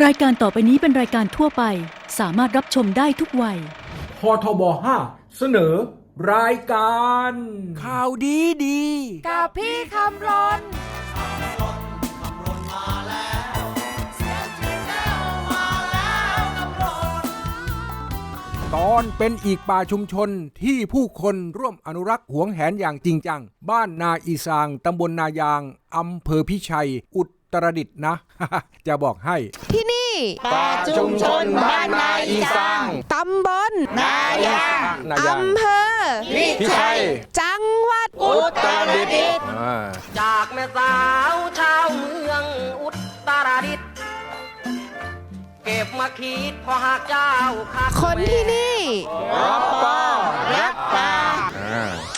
รายการต่อไปนี้เป็นรายการทั่วไป สามารถรับชมได้ทุกวัย พทบ5เสนอ รายการ ข่าวดีดี กับพี่คำรนตอนเป็นอีกป่าชุมชนที่ผู้คนร่วมอนุรักษ์หวงแหนอย่างจริงจัง บ้านนาอีสางตำบลนายางอำเภอพิชัย อุ ตรดิตถ์นะ จะบอกให้ ที่นี่ป่าชุมชนบ้านนาอีสางตำบลนายางนายางอำเภอพิชัย จังหวัดอุตรดิตถ์อ่าจากแม่สาวชาวเมืองอุตรดิตถ์เก็บมาคิดพอหากเจ้าขาดคนที่นี่รักป่า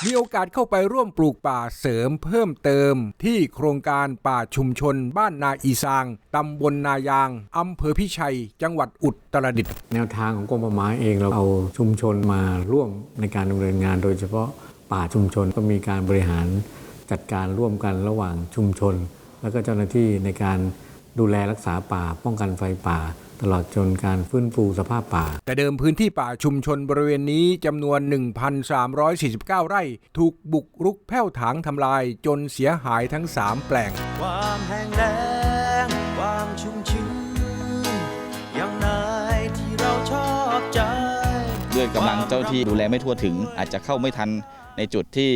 มีโอกาสเข้าไปร่วมปลูกป่าเสริมเพิ่มเติม ที่โครงการป่าชุมชน บ้านนาอีสางตำบลนายางอำเภอพิชัย จังหวัดอุตรดิตถ์แนวทางของกรมป่าไม้เองเราเอาชุมชนมาร่วมในการดำเนินงาน โดยเฉพาะป่าชุมชนก็มีการบริหารจัดการร่วมกันระหว่างชุมชน แล้วก็เจ้าหน้าที่ในการดูแลรักษาป่าป้องกันไฟป่า ตลอดจนการฟื้นฟูสภาพป่า แต่เดิมพื้นที่ป่าชุมชนบริเวณนี้จำนวน 1,349 ไร่ ถูกบุกรุกแผ่วถางทำลายจนเสียหายทั้ง 3 แปลง ความแห้งแล้งความชุ่มชื้นอย่างนายที่เราชอบใจ ด้วยกำลังเจ้าที่ดูแลไม่ทั่วถึง อาจจะเข้าไม่ทัน ในจุดที่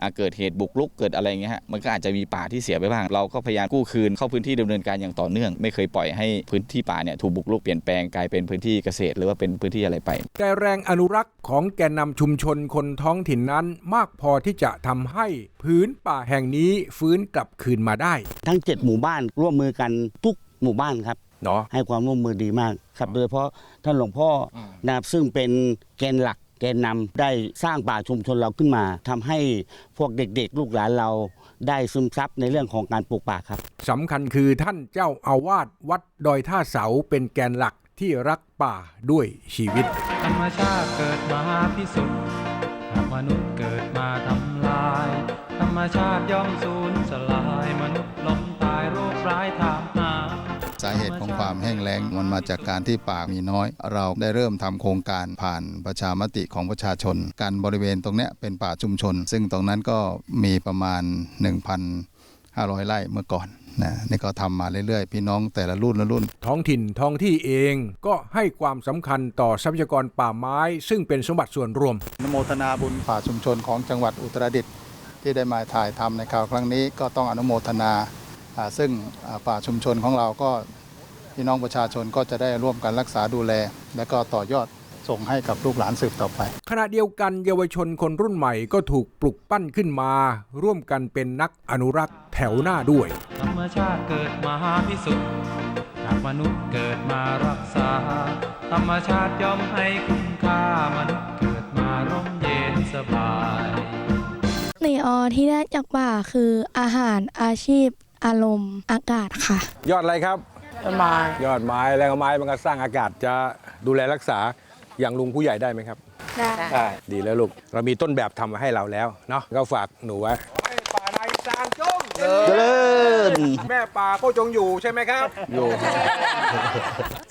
อ่าเกิดเหตุบุกรุกเกิดอะไรอย่างเงี้ยฮะมันก็อาจจะมีป่าที่เสียไปบ้าง เราก็พยายามกู้คืนเข้าพื้นที่ดำเนินการอย่างต่อเนื่อง ไม่เคยปล่อยให้พื้นที่ป่าเนี่ยถูกบุกรุกเปลี่ยนแปลงกลายเป็นพื้นที่เกษตร หรือว่าเป็นพื้นที่อะไรไป แต่แรงอนุรักษ์ของแกนนำชุมชนคนท้องถิ่นนั้น มากพอที่จะทำให้พื้นป่าแห่งนี้ฟื้นกลับคืนมาได้ ทั้ง 7 หมู่บ้านร่วมมือกันทุกหมู่บ้านครับเนาะให้ความร่วมมือดีมากครับโดยเฉพาะท่านหลวงพ่ออนะครับซึ่งเป็นแกนหลักแกนนำได้สร้างป่าชุมชนเราขึ้นมาทำให้พวกเด็กๆ ลูกหลานเราได้ซึมซับในเรื่องของการปลูกป่าครับสำคัญคือท่านเจ้าอาวาสวัดดอยท่าเสาเป็นแกนหลักที่รักป่าด้วยชีวิต ธรรมชาติเกิดมาพิสุทธิ์หากมนุษย์เกิดมาทำลาย ธรรมชาติย่อมสูญสลาย มนุษย์ล้มตายโรคร้ายถามหา สาเหตุของความแห้งแล้งมันมาจากการที่ป่ามีน้อย เราได้เริ่มทำโครงการผ่านประชามติของประชาชน การบริเวณตรงเนี้ยเป็นป่าชุมชน ซึ่งตรงนั้นก็มีประมาณ 1,500 ไร่เมื่อก่อนนะนี่ก็ทำมาเรื่อยๆ พี่น้องแต่ละรุ่นละรุ่น ท้องถิ่นท้องที่เองก็ให้ความสำคัญต่อทรัพยากรป่าไม้ ซึ่งเป็นสมบัติส่วนรวมนโมทนาบุญป่าชุมชนของจังหวัดอุตรดิตถ์ที่ได้มาถ่ายทำในคราวครั้งนี้ก็ต้องอนุโมทนาอ่า ซึ่งอ่าป่าชุมชนของเราก็พี่น้องประชาชนก็จะได้ร่วมกันรักษาดูแล และก็ต่อยอดส่งให้กับลูกหลานสืบต่อไป ขณะเดียวกันเยาวชนคนรุ่นใหม่ก็ถูกปลุกปั้นขึ้นมา ร่วมกันเป็นนักอนุรักษ์แถวหน้าด้วย ธรรมชาติเกิดมาพิสุทธิ์หากมนุษย์เกิดมารักษา ธรรมชาติย่อมให้คุณค่ามนุษย์เกิดมาร่มเย็นสบายในออที่ได้จากป่าคืออาหารอาชีพ อารมณ์ อากาศค่ะ ยอดอะไรครับ ต้นไม้ ยอดไม้แล้วก็ไม้มันก็สร้างอากาศจะดูแลรักษาอย่างลุงผู้ใหญ่ได้ไหมครับ ได้ได้ดีแล้วลูก เรามีต้นแบบทำมาให้เราแล้วเนาะก็ฝากหนูไว้ป่านายสางจง เจริญแม่ป่าก็จงอยู่ใช่ไหมครับ อยู่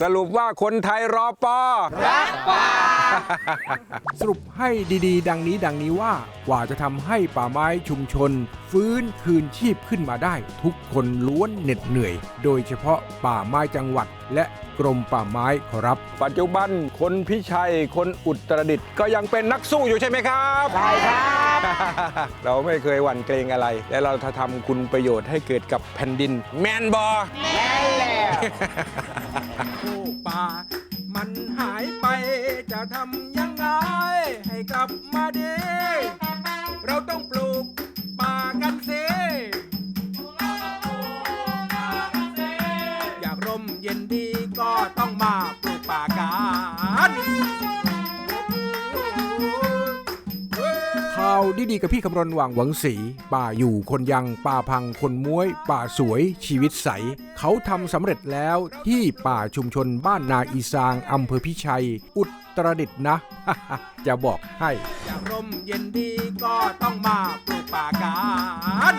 สรุปว่าคนไทยรอปอรักป่า สรุปให้ดีๆ ดังนี้ดังนี้ว่า กว่าจะทำให้ป่าไม้ชุมชน ฟื้นคืนชีพขึ้นมาได้ ทุกคนล้วนเหน็ดเหนื่อย โดยเฉพาะป่าไม้จังหวัดและกรมป่าไม้ขอรับ ปัจจุบันคนพิชัยคนอุตรดิตถ์ก็ยังเป็นนักสู้อยู่ใช่ไหมครับ ใช่ครับ เราไม่เคยหวั่นเกรงอะไร และเราจะทำคุณประโยชน์ให้เกิดกับแผ่นดิน แมนบอแมนแล้วผู้ป่า มันหายไปจะทำยังไง ให้กลับมาดี เราต้องปลูกป่ากันสิอยากร่มเย็นดีก็ต้องมาปลูกป่ากัน ดีๆกับพี่คำรณหว่างหวังสี ป่าอยู่คนยังป่าพังคนม้วย ป่าสวย ชีวิตใส เขาทำสำเร็จแล้วที่ป่าชุมชนบ้านนาอีซางอำเภอพิชัย อุตรดิตนะ จะบอกให้อยาร่มเย็นดีก็ต้องมาปลูกป่ากัน